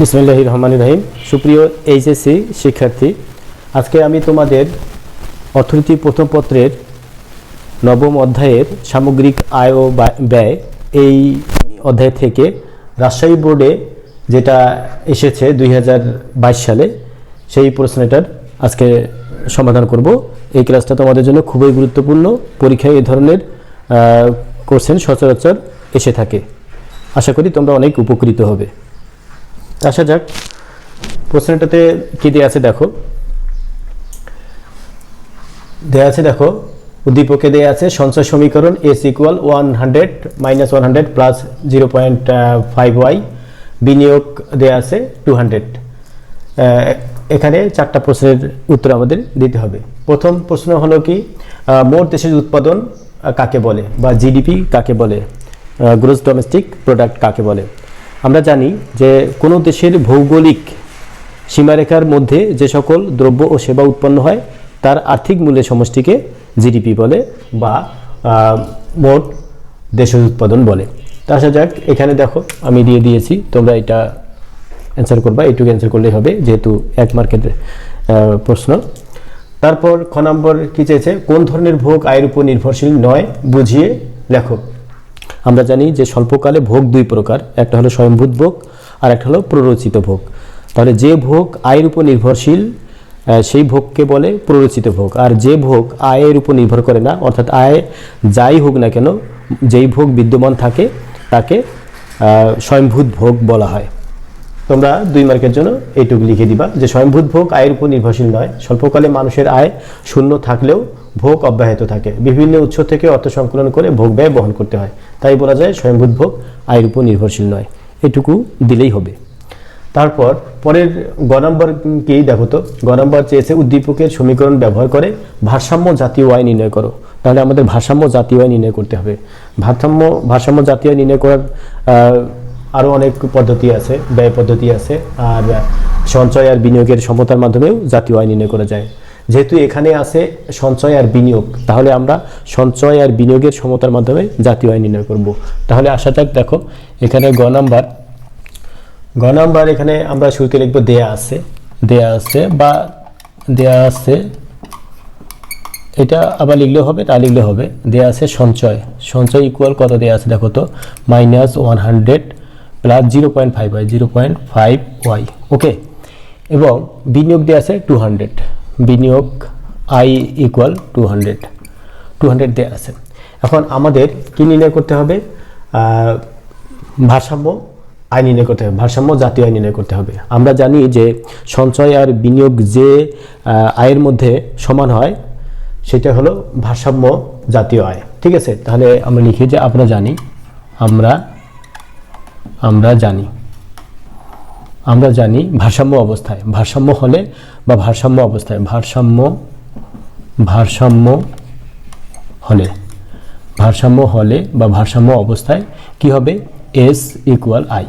বিসমিল্লাহ রহমান রহিম সুপ্রিয় এইচএসসি শিক্ষার্থী, আজকে আমি তোমাদের অর্থনীতি প্রথম পত্রের নবম অধ্যায়ের সামগ্রিক আয় ও ব্যয় এই অধ্যায় থেকে রাজশাহী বোর্ডে যেটা এসেছে দুই হাজার বাইশ সালে, সেই প্রশ্নটার আজকে সমাধান করব। এই ক্লাসটা তোমাদের জন্য খুবই গুরুত্বপূর্ণ। পরীক্ষায় এই ধরনের কোশ্চেন সচরাচর এসে থাকে। আশা করি তোমরা অনেক উপকৃত হবে। আসা যাক। প্রশ্নটাতে কি দেওয়া আছে দেখো। দেওয়া আছে দেখো, উদ্দীপকে দেওয়া আছে সঞ্চয় সমীকরণ S equal one hundred minus one hundred plus zero point five Y বিনিয়োগ দেওয়া আছে টু হান্ড্রেড এখানে চারটা প্রশ্নের উত্তর আমাদের দিতে হবে। প্রথম প্রশ্ন হলো কি মোট দেশের উৎপাদন কাকে বলে বা জিডিপি কাকে বলে গ্রোস ডোমেস্টিক প্রোডাক্ট কাকে বলে? আমরা জানি যে কোনো দেশের ভৌগোলিক সীমারেখার মধ্যে যে সকল দ্রব্য ও সেবা উৎপন্ন হয়, তার আর্থিক মূল্যের সমষ্টিকে জিডিপি বলে বা মোট দেশের উৎপাদন বলে। তা আসা যাক, এখানে দেখো, আমি দিয়ে দিয়েছি, তোমরা এটা অ্যান্সার করবা, এইটুকু অ্যান্সার করলেই হবে, যেহেতু এক মার্কের প্রশ্ন। তারপর খ নম্বর কি চেয়েছে? কোন ধরনের ভোগ আয়ের উপর নির্ভরশীল নয়, বুঝিয়ে লেখো। আমরা জানি যে স্বল্পকালে ভোগ দুই প্রকার, একটা হলো স্বয়ংভূত ভোগ আর একটা হলো প্ররোচিত ভোগ। তাহলে যে ভোগ আয়ের উপর নির্ভরশীল সেই ভোগকে বলে প্ররোচিত ভোগ। আর যে ভোগ আয়ের উপর নির্ভর করে না, অর্থাৎ আয় যাই হোক না কেন, যেই ভোগ বিদ্যমান থাকে, তাকে স্বয়ংভূত ভোগ বলা হয়। তোমরা দুই মার্কের জন্য এইটুকু লিখে দিবা যে স্বয়ংভূত ভোগ আয়ের উপর নির্ভরশীল নয়। স্বল্পকালে মানুষের আয় শূন্য থাকলেও ভোগ অব্যাহত থাকে। বিভিন্ন উৎস থেকে অর্থ সংকলন করে ভোগ ব্যয় বহন করতে হয়। তাই বলা যায় স্বয়ংভূত ভোগ আয়ের উপর নির্ভরশীল নয়। এটুকু দিলেই হবে। তারপর পরের গ নম্বর কি দেখো তো? গ নম্বর চেয়েছে উদ্দীপকের সমীকরণ ব্যবহার করে ভারসাম্য জাতীয় আয় নির্ণয় করো। তাহলে আমাদের ভারসাম্য জাতীয় আয় নির্ণয় করতে হবে। ভারসাম্য ভারসাম্য জাতীয় আয় নির্ণয় করার আরও অনেক পদ্ধতি আছে, ব্যয় পদ্ধতি আছে, আর সঞ্চয় আর বিনিয়োগের সমতার মাধ্যমেও জাতীয় আয় নির্ণয় করা যায়। যেহেতু এখানে আছে সঞ্চয় আর বিনিয়োগ, তাহলে আমরা সঞ্চয় আর বিনিয়োগের সমতার মাধ্যমে জাতীয় আয় নির্ণয় করব। তাহলে আসা যাক দেখো, এখানে গ নাম্বার। গ নাম্বার এখানে আমরা শুরুতে লিখব দেয়া আছে। দেয়া আছে বা দেয়া আছে, এটা আবার লিখলেও হবে, না লিখলেও হবে। দেয়া আছে সঞ্চয়। সঞ্চয় ইকুয়াল কত দেয়া আছে দেখো তো? Minus one hundred plus zero point five Y zero point five Y okay এবং বিনিয়োগ দেওয়া আছে টু হান্ড্রেড বিনিয়োগ I equal two hundred two hundred দেওয়া আছে। এখন আমাদের কি নির্ণয় করতে হবে? ভারসাম্য আয় নির্ণয় করতে হবে, ভারসাম্য জাতীয় আয় নির্ণয় করতে হবে। আমরা জানি যে সঞ্চয় আর বিনিয়োগ যে আয়ের মধ্যে সমান হয়, সেটা হলো ভারসাম্য জাতীয় আয়। ঠিক আছে? তাহলে আমরা লিখি যে আমরা জানি, আমরা আমরা জানি। আমরা জানি ভারসাম্য অবস্থায়। ভারসাম্য হলে বা ভারসাম্য অবস্থায়, ভারসাম্য ভারসাম্য হলে। ভারসাম্য হলে বা ভারসাম্য অবস্থায় কি হবে? এস ইকুয়াল আই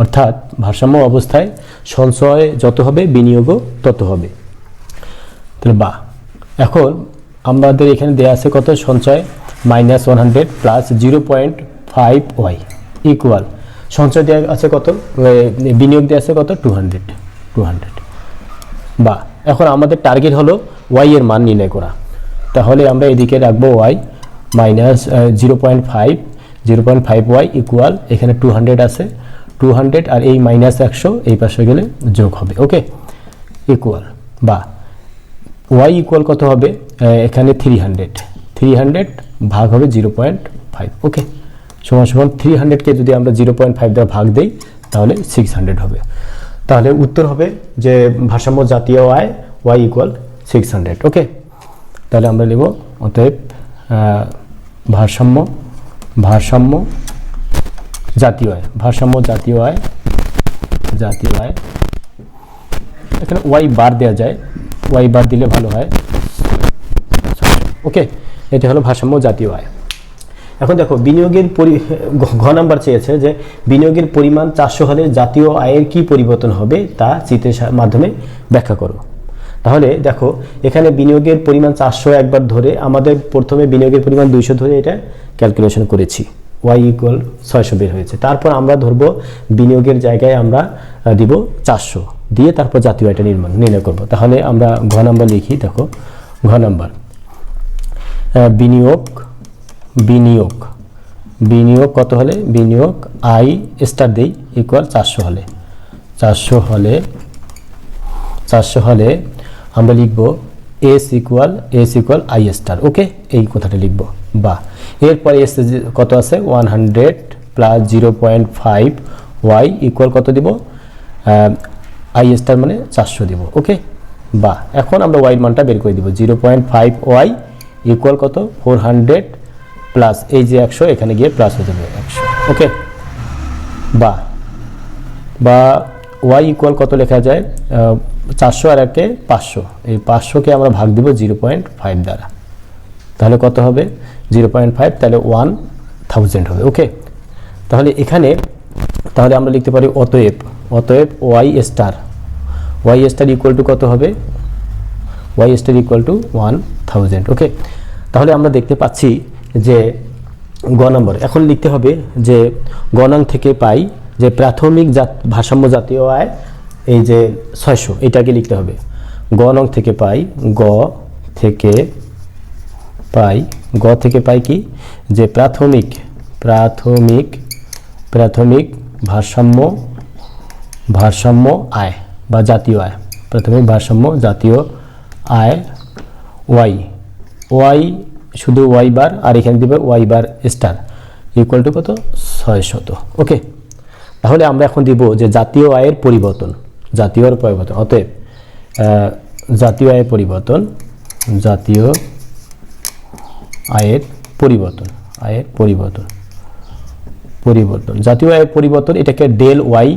অর্থাৎ ভারসাম্য অবস্থায় সঞ্চয় যত হবে, বিনিয়োগও তত হবে। তাহলে বা, এখন আমাদের এখানে দেওয়া আছে কত? সঞ্চয় minus one hundred plus zero point five Y equal সঞ্চয় দেওয়া আছে কত? বিনিয়োগ দেওয়া আছে কত? টু হান্ড্রেড টু হান্ড্রেড বা, এখন আমাদের টার্গেট হলো ওয়াই এর মান নির্ণয় করা। তাহলে আমরা এদিকে রাখব Y minus zero point five zero point five Y equal এখানে টু হান্ড্রেড আছে। টু হান্ড্রেড আর এই মাইনাস একশো, এই পাশে গেলে যোগ হবে ওকে ইকুয়াল বা ওয়াই ইকুয়াল কত হবে? এখানে থ্রি হান্ড্রেড থ্রি হান্ড্রেড ভাগ হবে জিরো পয়েন্ট ফাইভ ওকে সমান সমান থ্রি হান্ড্রেডকে যদি আমরা জিরো পয়েন্ট ফাইভ দ্বারা ভাগ দিই, তাহলে সিক্স হান্ড্রেড হবে। তাহলে উত্তর হবে যে ভারসাম্য জাতীয় আয় Y equal six hundred okay তাহলে আমরা নেব অতএব ভারসাম্য ভারসাম্য জাতীয় আয়, ভারসাম্য জাতীয় আয় জাতীয় আয়। এখানে ওয়াই বার দেওয়া যায় ওয়াই বার দিলে ভালো হয় ওকে এটা হলো ভারসাম্য জাতীয় আয়। এখন দেখো, বিনিয়োগের পরি, ঘ- নাম্বার চেয়েছে যে বিনিয়োগের পরিমাণ চারশো হলে জাতীয় আয়ের কি পরিবর্তন হবে তা চিত্রের মাধ্যমে ব্যাখ্যা করো। তাহলে দেখো, এখানে বিনিয়োগের পরিমাণ চারশো একবার ধরে আমাদের প্রথমে বিনিয়োগের পরিমাণ দুইশো ধরে এটা ক্যালকুলেশন করেছি। ওয়াই ইকুয়াল ছয়শো বের হয়েছে। তারপর আমরা ধরবো বিনিয়োগের জায়গায় আমরা দিব চারশো। দিয়ে তারপর জাতীয় আয়টা নির্মাণ নির্ণয় করব। তাহলে আমরা ঘ নাম্বার লিখি, দেখো। ঘ নাম্বার। বিনিয়োগ বিনিয়োগ। বিনিয়োগ কত হলে? বিনিয়োগ আই স্টার দেই ইকুয়াল চারশো হলে। চারশো হলে চারশো হলে আমরা লিখব S equal S equal I star okay এই কথাটা লিখব। বা এরপরে এস কত আছে? One hundred plus zero point five Y equal কত দিব? আই স্টার মানে চারশো দিব। ওকে বা এখন আমরা ওয়াই মানটা বের করে দিব। Zero point five Y equal কত? ফোর হান্ড্রেড প্লাস এই যে একশো, এখানে গিয়ে প্লাস হয়ে যাবে একশো। ওকে বা বা ওয়াই ইকুয়াল কত লেখা যায়? চারশো আর একে পাঁচশো। এই পাঁচশোকে আমরা ভাগ দিব জিরো পয়েন্ট ফাইভ দ্বারা। তাহলে কত হবে? জিরো পয়েন্ট ফাইভ, তাহলে ওয়ান থাউজেন্ড হবে। ওকে তাহলে এখানে, তাহলে আমরা লিখতে পারি অতএব অতএব Y star Y star equal to কত হবে? Y star equal to one thousand okay তাহলে আমরা দেখতে পাচ্ছি যে গ নম্বর। এখন লিখতে হবে যে গণাং থেকে পাই যে প্রাথমিক জাত, ভারসাম্য জাতীয় আয় এই যে ছয়শো, এটাকে লিখতে হবে। গ নং থেকে পাই গ থেকে পাই, গ থেকে পাই কি? যে প্রাথমিক প্রাথমিক প্রাথমিক ভারসাম্য ভারসাম্য আয় বা জাতীয় আয়। প্রাথমিক ভারসাম্য জাতীয় আয় ওয়াই। ওয়াই শুধু ওয়াই বার আর এখানে দিবে Y bar star equal to কত? ছয় শত। ওকে তাহলে আমরা এখন দিব যে জাতীয় আয়ের পরিবর্তন, জাতীয় আয়ের পরিবর্তন। অতএব জাতীয় আয়ের পরিবর্তন, জাতীয় আয়ের পরিবর্তন আয়ের পরিবর্তন পরিবর্তন। জাতীয় আয়ের পরিবর্তন এটাকে ডেল ওয়াই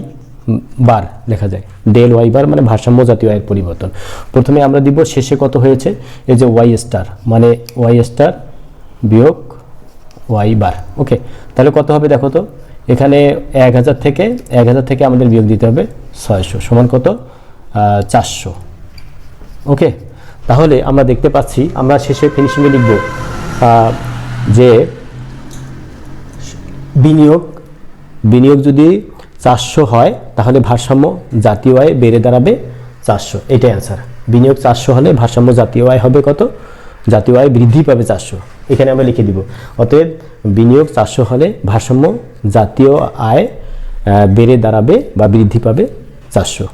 বার লেখা যায়। ডেল ওয়াই বার মানে ভারসাম্য জাতীয় আয়ের পরিবর্তন। প্রথমে আমরা দিব শেষে কত হয়েছে? এই যে ওয়াই স্টার মানে ওয়াই স্টার বিয়োগ ওয়াই বার। ওকে তাহলে কত হবে দেখো তো? এখানে এক হাজার থেকে, এক হাজার থেকে আমাদের বিয়োগ দিতে হবে ছয়শো, সমান কত? চারশো। ওকে তাহলে আমরা দেখতে পাচ্ছি, আমরা শেষে ফিনিশিংয়ে লিখব যে বিনিয়োগ বিনিয়োগ যদি চারশো হয়, তাহলে ভারসাম্য জাতীয় আয় বেড়ে দাঁড়াবে চারশো। এটাই অ্যান্সার বিনিয়োগ চারশো হলে ভারসাম্য জাতীয় আয় হবে কত? জাতীয় আয় বৃদ্ধি পাবে চারশো। এখানে আমরা লিখে দিব। অতএব বিনিয়োগ চারশো হলে ভারসাম্য জাতীয় আয় বেড়ে দাঁড়াবে বা বৃদ্ধি পাবে চারশো।